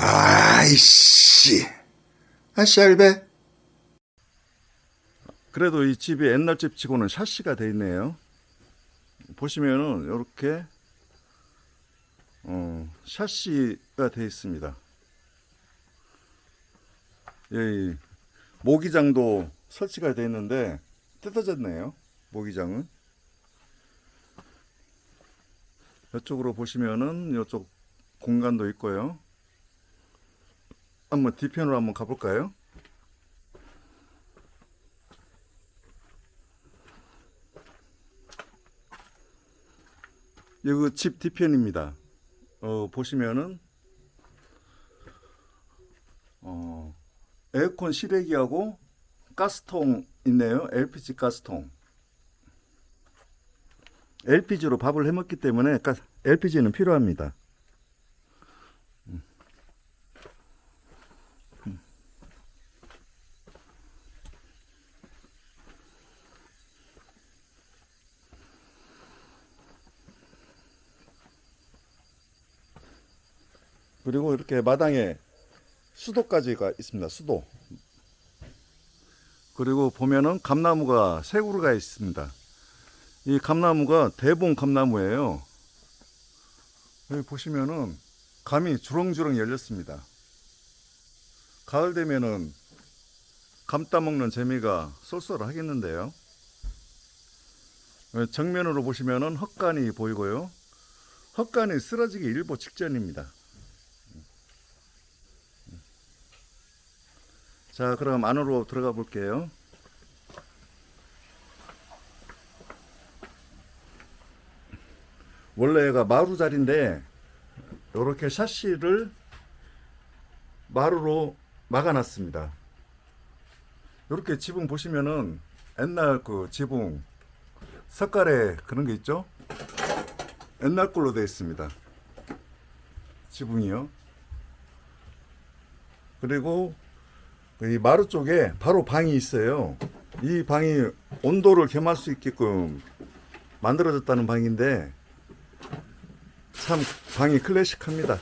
아이씨. 아씨, 알베. 그래도 이 집이 옛날 집 치고는 샤시가 돼 있네요. 보시면은 이렇게 어, 샤시가 돼 있습니다. 여기 모기장도 설치가 돼 있는데 뜯어졌네요. 모기장은 이쪽으로 보시면은 이쪽 공간도 있고요. 한번 뒤편으로 한번 가볼까요? 여기 집 뒤편입니다. 어, 보시면은 어, 에어컨 실외기하고 가스통 있네요. LPG 가스통. LPG로 밥을 해 먹기 때문에 LPG는 필요합니다. 그리고 이렇게 마당에 수도까지가 있습니다. 수도. 그리고 보면은 감나무가 세 그루가 있습니다. 이 감나무가 대봉 감나무예요. 여기 보시면은 감이 주렁주렁 열렸습니다. 가을 되면은 감 따먹는 재미가 쏠쏠하겠는데요. 정면으로 보시면은 헛간이 보이고요. 헛간이 쓰러지기 일보 직전입니다. 자, 그럼 안으로 들어가 볼게요. 원래가 마루 자리인데 이렇게 샤시를 마루로 막아놨습니다. 이렇게 지붕 보시면은 옛날 그 지붕 석가래 그런 게 있죠? 옛날 걸로 되어 있습니다. 지붕이요. 그리고 이 마루 쪽에 바로 방이 있어요. 이 방이 온도를 겸할 수 있게끔 만들어졌다는 방인데 참 방이 클래식합니다.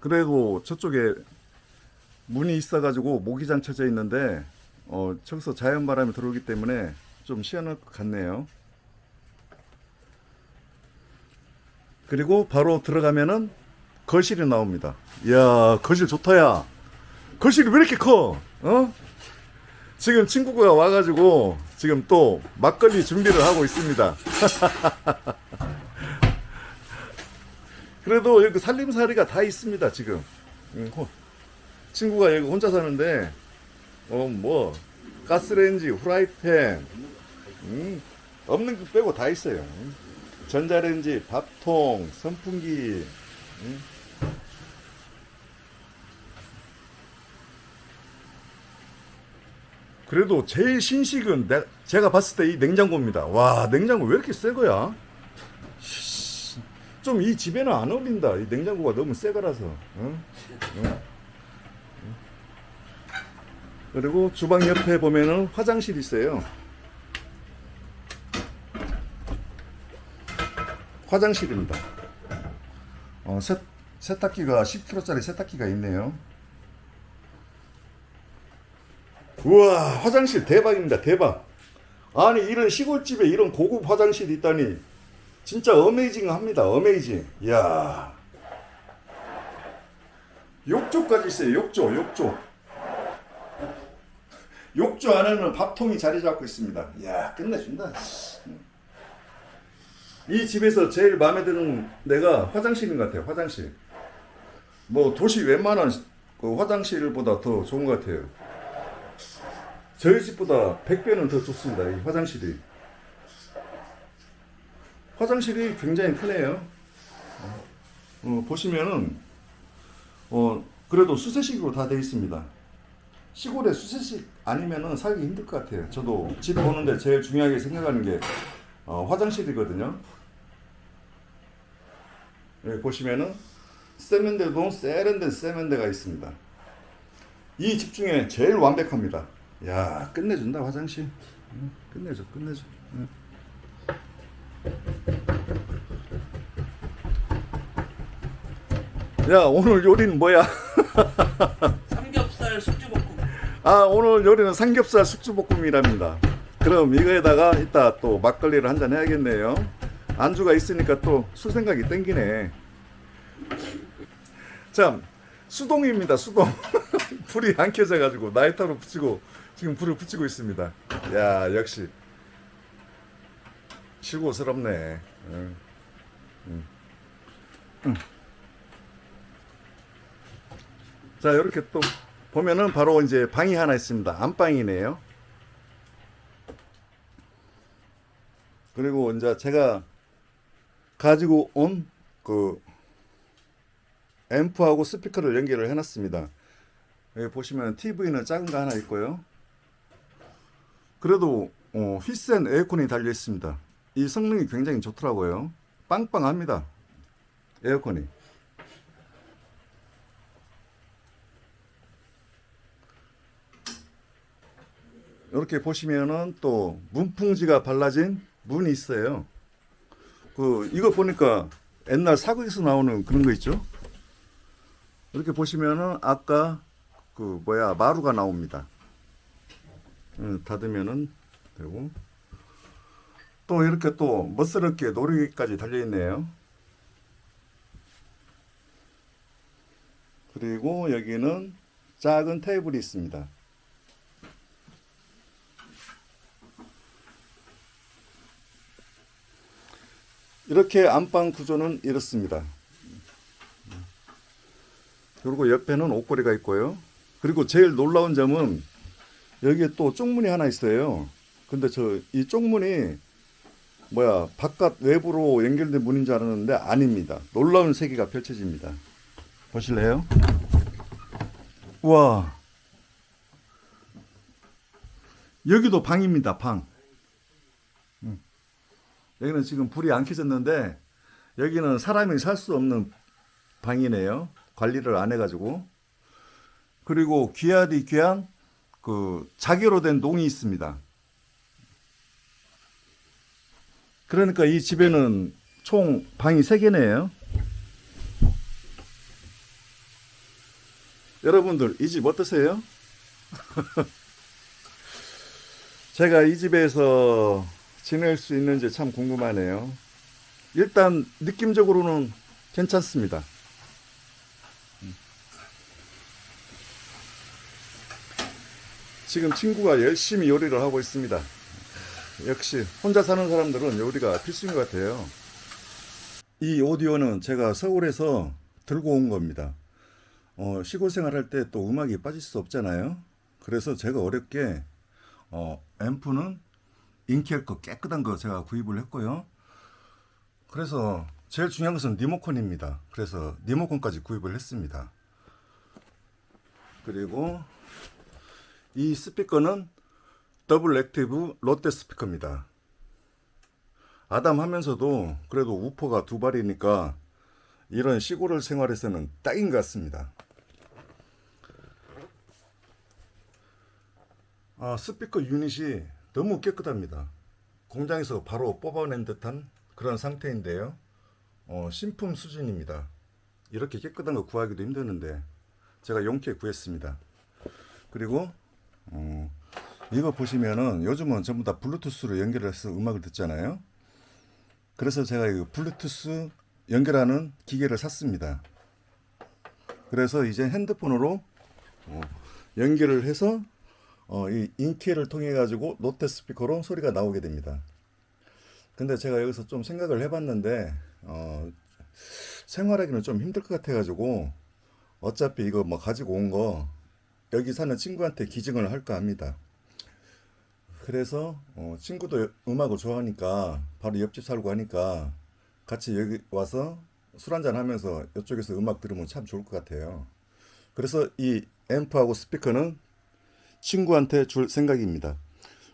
그리고 저쪽에 문이 있어가지고 모기장 쳐져 있는데 어, 저기서 자연 바람이 들어오기 때문에 좀 시원할 것 같네요. 그리고 바로 들어가면은 거실이 나옵니다. 이야, 거실 좋다야. 거실이 왜 이렇게 커? 어? 지금 친구가 와가지고 지금 또 막걸리 준비를 하고 있습니다. 그래도 여기 살림살이가 다 있습니다, 지금. 음, 호- 친구가 여기 혼자 사는데, 어, 뭐, 가스레인지, 후라이팬, 음, 없는 거 빼고 다 있어요. 음. 전자레인지, 밥통, 선풍기, 음. 그래도 제일 신식은 내, 제가 봤을 때 이 냉장고입니다. 와, 냉장고 왜 이렇게 새 거야? 좀 이 집에는 안 어울린다. 이 냉장고가 너무 새 거라서. 응? 응? 그리고 주방 옆에 보면은 화장실이 있어요. 화장실입니다. 어, 세, 세탁기가 10kg짜리 세탁기가 있네요. 우와, 화장실 대박입니다. 대박. 아니, 이런 시골집에 이런 고급 화장실이 있다니. 진짜 어메이징 합니다. 어메이징. 이야. 욕조까지 있어요. 욕조, 욕조. 욕조 안에는 밥통이 자리 잡고 있습니다. 이야, 끝내준다. 씨. 이 집에서 제일 마음에 드는 데가 화장실인 것 같아요. 화장실. 뭐 도시 웬만한 그 화장실보다 더 좋은 것 같아요. 저희 집보다 100배는 더 좋습니다. 이 화장실이. 화장실이 굉장히 크네요. 어, 보시면은 어, 그래도 수세식으로 다 되어 있습니다. 시골에 수세식 아니면은 살기 힘들 것 같아요. 저도 집 보는데 제일 중요하게 생각하는 게 어, 화장실이거든요. 여기 보시면은 세면대도 세련된 세면대가 있습니다. 이 집 중에 제일 완벽합니다. 야 끝내준다 화장실. 응, 끝내줘 끝내줘. 응. 야 오늘 요리는 뭐야? 삼겹살 숙주볶음 아 오늘 요리는 삼겹살 숙주볶음이랍니다. 그럼 이거에다가 이따 또 막걸리를 한 잔 해야겠네요. 안주가 있으니까 또 술 생각이 땡기네. 참 수동입니다 수동. 불이 안 켜져가지고 나이타로 붙이고 지금 불을 붙이고 있습니다. 야 역시 실고스럽네. 응. 응. 응. 자 이렇게 또 보면은 바로 이제 방이 하나 있습니다. 안방이네요. 그리고 이제 제가 가지고 온 그 앰프하고 스피커를 연결을 해놨습니다. 여기 보시면 TV는 작은 거 하나 있고요. 그래도 어, 휘센 에어컨이 달려 있습니다. 이 성능이 굉장히 좋더라고요. 빵빵합니다. 에어컨이. 이렇게 보시면은 또 문풍지가 발라진 문이 있어요. 그 이거 보니까 옛날 사극에서 나오는 그런 거 있죠. 이렇게 보시면은 아까 그 뭐야 마루가 나옵니다. 음, 닫으면은 되고 또 이렇게 또 멋스럽게 놀이기까지 달려 있네요. 그리고 여기는 작은 테이블이 있습니다. 이렇게 안방 구조는 이렇습니다. 그리고 옆에는 옷걸이가 있고요. 그리고 제일 놀라운 점은 여기에 또 쪽문이 하나 있어요. 근데 저 이 쪽문이 뭐야 바깥 외부로 연결된 문인 줄 알았는데 아닙니다. 놀라운 세계가 펼쳐집니다. 보실래요? 우와 여기도 방입니다. 방. 여기는 지금 불이 안 켜졌는데 여기는 사람이 살 수 없는 방이네요. 관리를 안 해가지고 그리고 귀하디 귀한 그 자개로 된 농이 있습니다. 그러니까 이 집에는 총 방이 세 개네요. 여러분들 이 집 어떠세요? 제가 이 집에서 지낼 수 있는지 참 궁금하네요. 일단 느낌적으로는 괜찮습니다. 지금 친구가 열심히 요리를 하고 있습니다. 역시 혼자 사는 사람들은 요리가 필수인 것 같아요. 이 오디오는 제가 서울에서 들고 온 겁니다. 어, 시골 생활할 때 또 음악이 빠질 수 없잖아요. 그래서 제가 어렵게 어, 앰프는 인기할 거 깨끗한 거 제가 구입을 했고요. 그래서 제일 중요한 것은 리모컨입니다. 그래서 리모컨까지 구입을 했습니다. 그리고 이 스피커는 더블 액티브 롯데 스피커입니다. 아담 하면서도 그래도 우퍼가 두 발이니까 이런 시골 생활에서는 딱인 것 같습니다. 아, 스피커 유닛이 너무 깨끗합니다. 공장에서 바로 뽑아낸 듯한 그런 상태인데요. 어, 신품 수준입니다. 이렇게 깨끗한 거 구하기도 힘드는데 제가 용케 구했습니다. 그리고 어, 이거 보시면은 요즘은 전부 다 블루투스로 연결해서 음악을 듣잖아요. 그래서 제가 이 블루투스 연결하는 기계를 샀습니다. 그래서 이제 핸드폰으로 어, 연결을 해서 어, 이 인키를 통해 가지고 노트 스피커로 소리가 나오게 됩니다. 근데 제가 여기서 좀 생각을 해봤는데 어, 생활하기는 좀 힘들 것 같아 가지고 어차피 이거 뭐 가지고 온 거 여기 사는 친구한테 기증을 할까 합니다. 그래서 어, 친구도 음악을 좋아하니까 바로 옆집 살고 하니까 같이 여기 와서 술 한잔 하면서 이쪽에서 음악 들으면 참 좋을 것 같아요. 그래서 이 앰프하고 스피커는 친구한테 줄 생각입니다.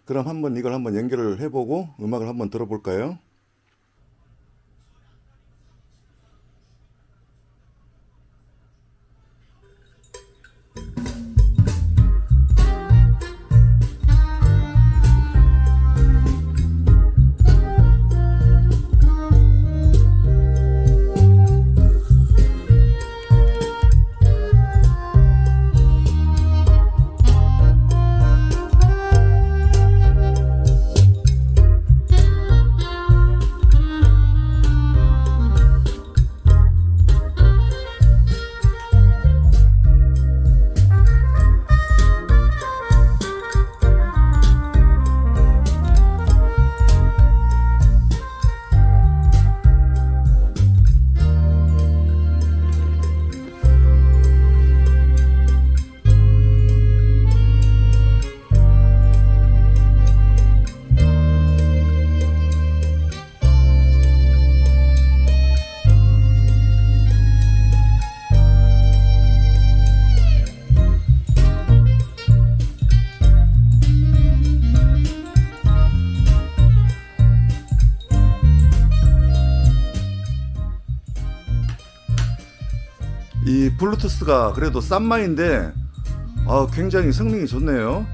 그럼 한번 이걸 한번 연결을 해보고 음악을 한번 들어볼까요? 블루투스가 그래도 싼 마인데 아, 굉장히 성능이 좋네요.